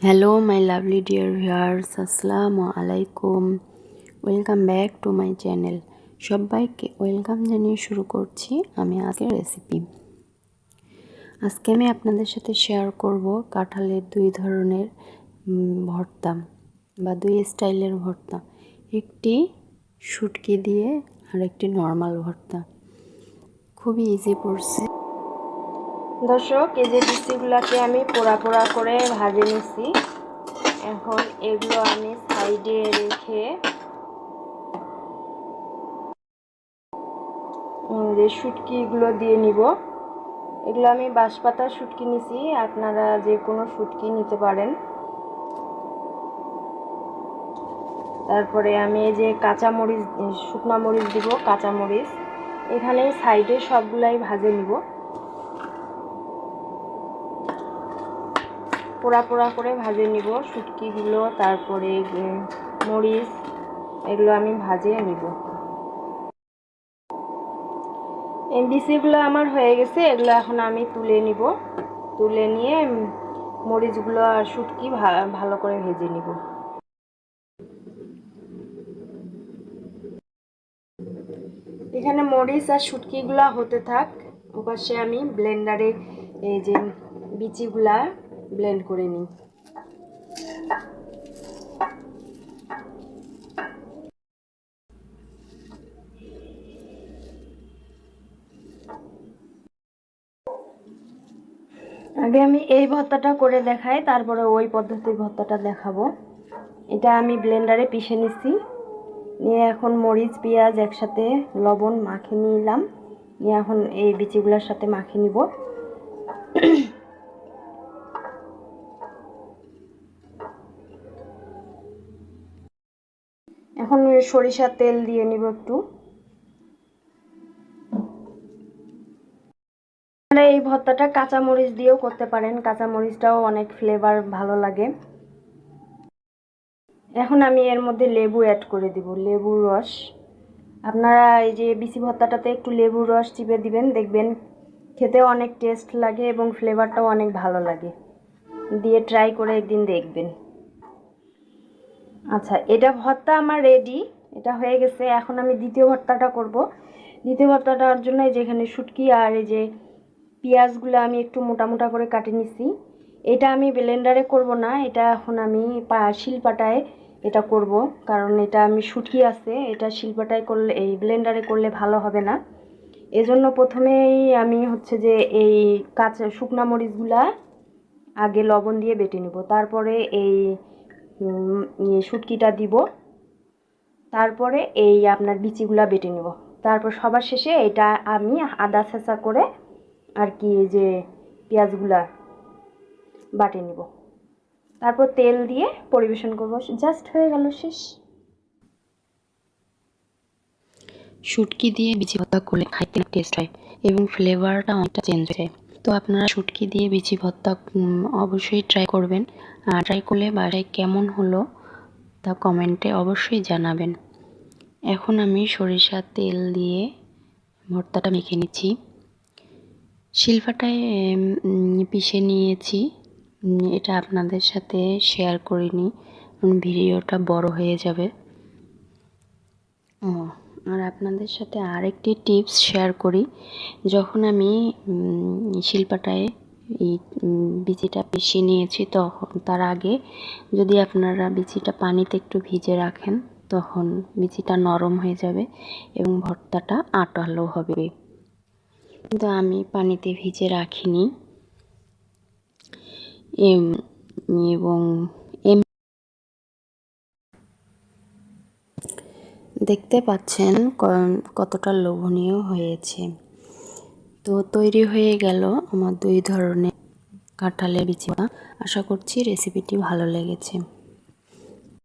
Hello my lovely dear viewers আসসালামু আলাইকুম welcome back to my channel সবাইকে welcome জানিয়ে শুরু করছি আমি আজকের রেসিপি আজকে আমি আপনাদের সাথে শেয়ার করব কাঁঠালের দুই ধরনের ভর্তা বা দুই স্টাইলের ভর্তা। একটি শুটকি দিয়ে আর একটি নর্মাল ভর্তা। খুবই ইজি পড়ছে দর্শক, এই যে বিচিগুলাকে আমি পোড়া পোড়া করে ভাজে নিছি। এখন এগুলো আমি সাইডে রেখে যে শুটকিগুলো দিয়ে নিব। এগুলো আমি বাঁশপাতা শুটকি নিছি, আপনারা যে কোনো শুটকি নিতে পারেন। তারপরে আমি এই যে কাঁচা মরিচ শুকনো মরিচ দিব কাঁচা মরিচ এখানে সাইডে সবগুলাই ভাজে নিব। পোড়া পোড়া করে ভাজে নিব। শুটকিগুলো, তারপরে মরিচ, এগুলো আমি ভাজে নিব। এই বিচিগুলো আমার হয়ে গেছে, এগুলো এখন আমি তুলে নিব। তুলে নিয়ে মরিচগুলো আর শুটকি ভালো করে ভেজে নিব। এখানে মরিচ আর শুটকিগুলা হতে থাক। ওপাশে আমি ব্লেন্ডারে, এই যে, বিচিগুলা ব্লেন্ড করে নিই। আগে আমি এই ভর্তাটা করে দেখাই, তারপরে ওই পদ্ধতির ভর্তাটা দেখাবো। এটা আমি ব্লেন্ডারে পিষে নিছি। নিয়ে এখন মরিচ, পেঁয়াজ একসাথে লবণ মাখিয়ে নিলাম। নিয়ে এখন এই বিচিগুলোর সাথে মাখিয়ে নিব। এখন সরিষার তেল দিয়ে নিব একটু। এই ভর্তাটা কাঁচা মরিচ দিয়েও করতে পারেন কাঁচা মরিচটাও অনেক ফ্লেভার ভালো লাগে। এখন আমি এর মধ্যে লেবু অ্যাড করে দিব, লেবুর রস। আপনারা এই যে বিসি ভর্তাটাতে একটু লেবুর রস চিপে দিবেন, দেখবেন খেতেও অনেক টেস্ট লাগে এবং ফ্লেভারটাও অনেক ভালো লাগে। দিয়ে ট্রাই করে একদিন দেখবেন। আচ্ছা এটা ভর্তা আমার রেডি এটা হয়ে গেছে। এখন আমি দ্বিতীয় ভর্তাটা করব। দ্বিতীয় ভর্তাটার জন্য এই যে এখানে শুটকি আর এই যে পেঁয়াজগুলো আমি একটু মোটা মোটা করে কাটে নিছি। এটা আমি ব্লেন্ডারে করব না, এটা এখন আমি শিলপাটায় এটা করব। কারণ এটা আমি শুটকি আছে, এটা শিলপাটায় করলে এই ব্লেন্ডারে করলে ভালো হবে না। এজন্য প্রথমেই আমি হচ্ছে যে এই কাঁচা শুকনা মরিচগুলা আগে লবণ দিয়ে বেটে নিব। তারপরে এই শুটকিটা দিব। তারপরে এই আপনার বিচিগুলা বেটে নিব। তারপর সবার শেষে এটা আমি আদা ছেঁচা করে আর কি যে পেঁয়াজগুলা বাটে নিব। তারপর তেল দিয়ে পরিবেশন করব। জাস্ট হয়ে গেল শেষ। শুটকি দিয়ে বিচি ভর্তা করলে খাইতে টেস্ট হয় এবং ফ্লেভারটা অনেকটা চেঞ্জ হয়ে তো আপনারা শুটকি দিয়ে বিচি ভর্তা অবশ্যই ট্রাই করবেন। আর ট্রাই করলে বাসায় কেমন হলো তা কমেন্টে অবশ্যই জানাবেন। এখন আমি সরিষার তেল দিয়ে ভর্তাটা মেখে নিচ্ছি। শিলপাটায় পিষে নিয়েছি। এটা আপনাদের সাথে শেয়ার করিনি। ভিডিওটা বড় হয়ে যাবে। আর আপনাদের সাথে আরেকটি টিপস শেয়ার করি। যখন আমি শিল্পাটায় এই বিচিটা পিষিয়ে নিয়েছি, তখন, তার আগে যদি আপনারা বিচিটা পানিতে একটু ভিজে রাখেন, তখন বিচিটা নরম হয়ে যাবে এবং ভর্তাটা আটালো হবে। কিন্তু আমি পানিতে ভিজে রাখিনি। এবং দেখতে পাচ্ছেন কতটা লোভনীয় হয়েছে। তো তৈরি হয়ে গেল আমার দুই ধরনের কাঁঠালের বিচিটা। আশা করছি রেসিপিটি ভালো লেগেছে।